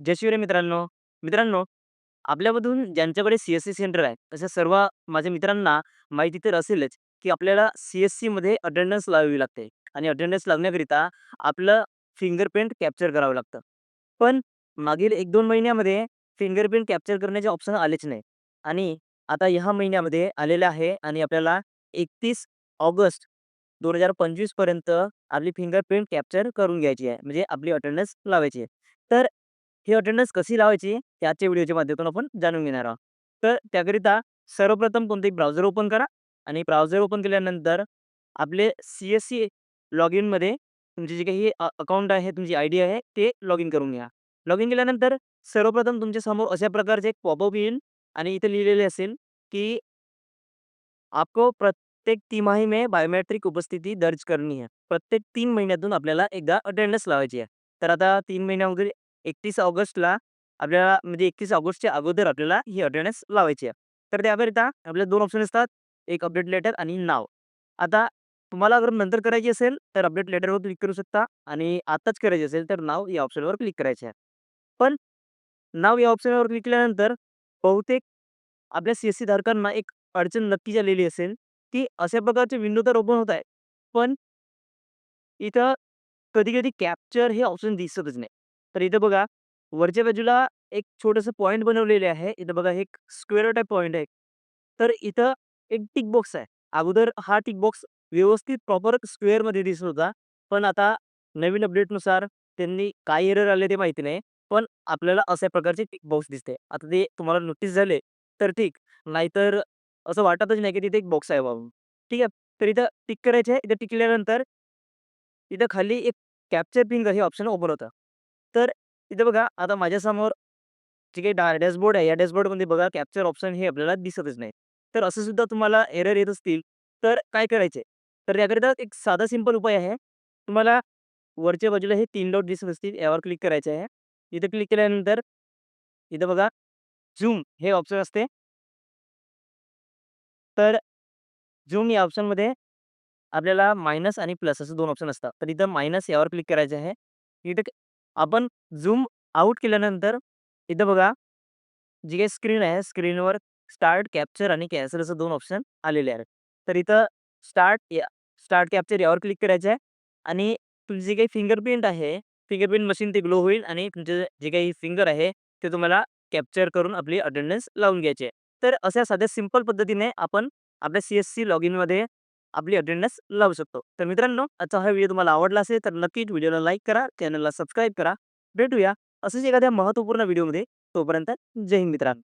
जय शिवराय मित्रांनो. मित्रांनो, आपल्यामधून ज्यांच्याकडे सी-एस-सी सेंटर आहे, तशा सर्व माझ्या मित्रांना माहिती तर असेलच, की आपल्याला सी-एस-सीमध्ये अटेंडन्स लावावी लागते आणि अटेंडन्स लावण्याकरिता आपलं फिंगरप्रिंट कॅप्चर करावं लागतं. पण मागील 1-2 महिन्यामध्ये फिंगरप्रिंट कॅप्चर करण्याचे ऑप्शन आलेच नाही आणि आता ह्या महिन्यामध्ये आलेलं आहे आणि आपल्याला 31 ऑगस्ट 2025 पर्यंत आपली फिंगरप्रिंट कॅप्चर करून घ्यायची आहे. म्हणजे आपली अटेंडन्स लावायची आहे. तर ही अटेंडन्स कशी लावायची याच्या व्हिडिओच्या माध्यमातून आपण जाणून घेणार आहोत. तर त्याकरिता सर्वप्रथम कोणतेही ब्राउझर ओपन करा आणि ब्राउझर ओपन केल्यानंतर आपले सी-एस-सी लॉगिनमध्ये तुमची जी काही अकाउंट आहे, तुमची आयडी आहे, ते लॉग इन करून घ्या. लॉग इन केल्यानंतर सर्वप्रथम तुमच्यासमोर अशा प्रकारचे एक पॉपअप येईल आणि इथे लिहिलेले असेल, की आपको प्रत्येक तिमाही में बायोमेट्रिक उपस्थिती दर्ज करणी आहे प्रत्येक तीन महिन्यातून आपल्याला एकदा अटेंडन्स लावायची आहे. तर आता तीन महिन्या वगैरे 31 ऑगस्टला आपल्याला म्हणजे 31 ऑगस्टच्या अगोदर आपल्याला ही अटेंडन्स लावायची आहे. तर त्याकरिता आपल्याला दोन ऑप्शन असतात. एक अपडेट लेटर आणि नाव. आता तुम्हाला अगर नंतर करायची असेल, तर अपडेट लेटरवर क्लिक करू शकता आणि आताच करायची असेल, तर नाव या ऑप्शनवर क्लिक करायचे आहे. पण नाव या ऑप्शनवर क्लिक केल्यानंतर बहुतेक आपल्या सी-एस-सी धारकांना एक अडचण नक्कीच आलेली असेल, की अशा प्रकारचे विंडो तर ओपन होत आहे. पण इथं कधी-कधी कॅप्चर हे ऑप्शन दिसतच नाही. तर इथं बघा वरच्या बाजूला एक छोटंसं पॉइंट बनवलेले आहे. इथं बघा एक स्क्वेअर टाईप पॉइंट आहे. तर इथं एक टिक बॉक्स आहे. अगोदर हा टिक बॉक्स व्यवस्थित प्रॉपर स्क्वेअरमध्ये दिसत होता. पण आता नवीन अपडेटनुसार त्यांनी काय एरर आले ते माहिती नाही. पण आपल्याला अशा प्रकारचे टिक बॉक्स दिसते. आता ते तुम्हाला नोटीस झाले तर ठीक, नाहीतर असं वाटतच नाही की तिथे एक बॉक्स आहे बाबा. ठीक आहे. तर इथं टिक करायचे आहे. इथं टिकल्यानंतर इथं खाली एक कॅप्चर पिंग हे ऑप्शन ओपन होतं. तर इथं बघा आता माझ्यासमोर जे काही डा डॅशबोर्ड आहे, या डॅशबोर्डमध्ये बघा कॅप्चर ऑप्शन हे आपल्याला दिसतच नाही. तर असं सुद्धा तुम्हाला एरर येत असतील, तर काय करायचे? तर याकरिता एक साधा सिंपल उपाय आहे. तुम्हाला वरच्या बाजूला हे तीन डॉट दिसत असतील, यावर क्लिक करायचे आहे. इथं क्लिक केल्यानंतर इथं बघा झूम हे ऑप्शन असते. तर झूम या ऑप्शनमध्ये आपल्याला मायनस आणि प्लस असं दोन ऑप्शन असतात. तर इथं मायनस यावर क्लिक करायचं आहे. इथं आपण झूम आउट केल्यानंतर इथं बघा जी काही स्क्रीन आहे, स्क्रीनवर स्टार्ट कॅप्चर आणि कॅन्सल असं दोन ऑप्शन आलेले आहेत. तर इथं स्टार्ट या स्टार्ट कॅप्चर यावर क्लिक करायचं आहे आणि तुमची जी काही फिंगरप्रिंट आहे, फिंगरप्रिंट मशीन ते ग्लो होईल आणि तुमचे जे काही फिंगर आहे, ते तुम्हाला कॅप्चर करून आपली अटेंडन्स लावून घ्यायची आहे. तर अशा साध्या सिंपल पद्धतीने आपण आपल्या सी-एस-सी लॉगिनमध्ये आपली अटेंडन्स लावू शकतो. तर मित्रांनो, आजचा हा व्हिडिओ तुम्हाला आवडला असेल, तर नक्कीच व्हिडिओला लाईक करा, चॅनलला सबस्क्राईब करा. भेटूया असंच एखाद्या महत्त्वपूर्ण व्हिडिओमध्ये. तोपर्यंत जय हिंद मित्रांनो.